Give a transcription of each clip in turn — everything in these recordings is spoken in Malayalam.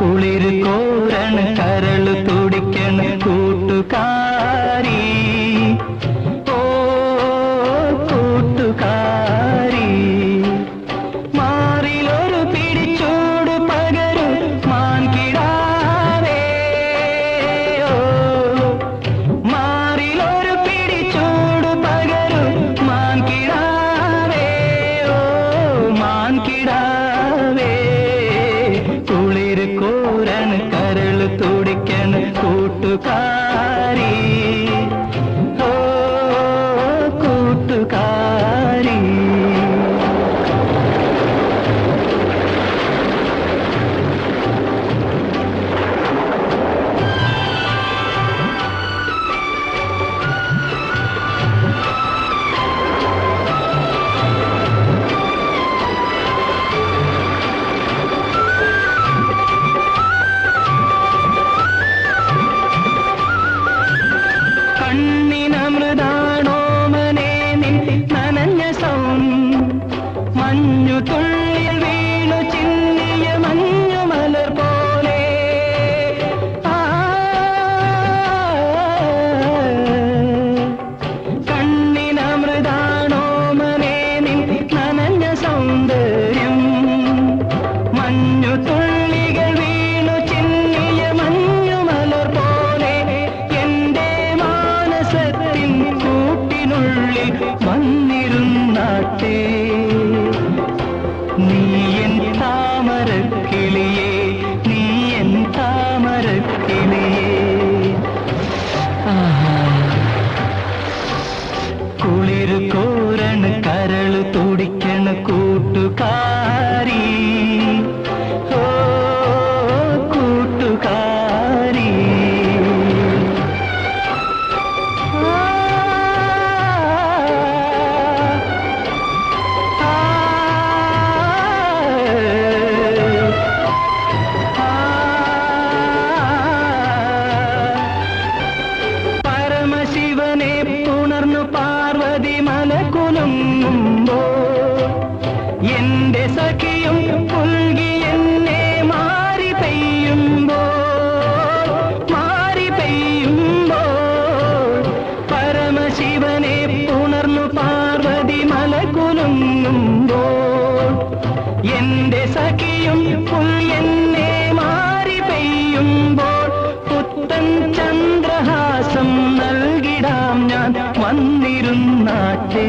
കുളിര് കോരണ കരൾ തുടിക്കണ കൂട്ടുകാരി. തുടിക്കണ കൂട്ടുകാരീ. മഞ്ഞു തൊഴ me. വിളങ്ങുമ്പോ എന്റെ സഖിയും പുൽകി എന്നെ മാറി പെയ്യുമ്പോ മാറി പെയ്യുമ്പോ പരമശിവനെ ഉണർന്നു പാർവതി മലകുലുങ്ങുമ്പോ എന്റെ സഖിയും പുൽ എന്നെ മാറി പെയ്യുമ്പോൾ പുത്തൻ ചന്ദ്രഹാസം വന്നിടാം ഞാൻ വന്നിരുന്നാറ്റേ.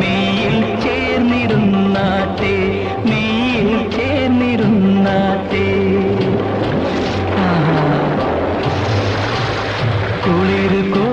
നീയിൽ ചേർന്നിരുന്നാറ്റേ നീയിൽ ചേർന്നിരുന്നാറ്റേ. കുളിരു കോ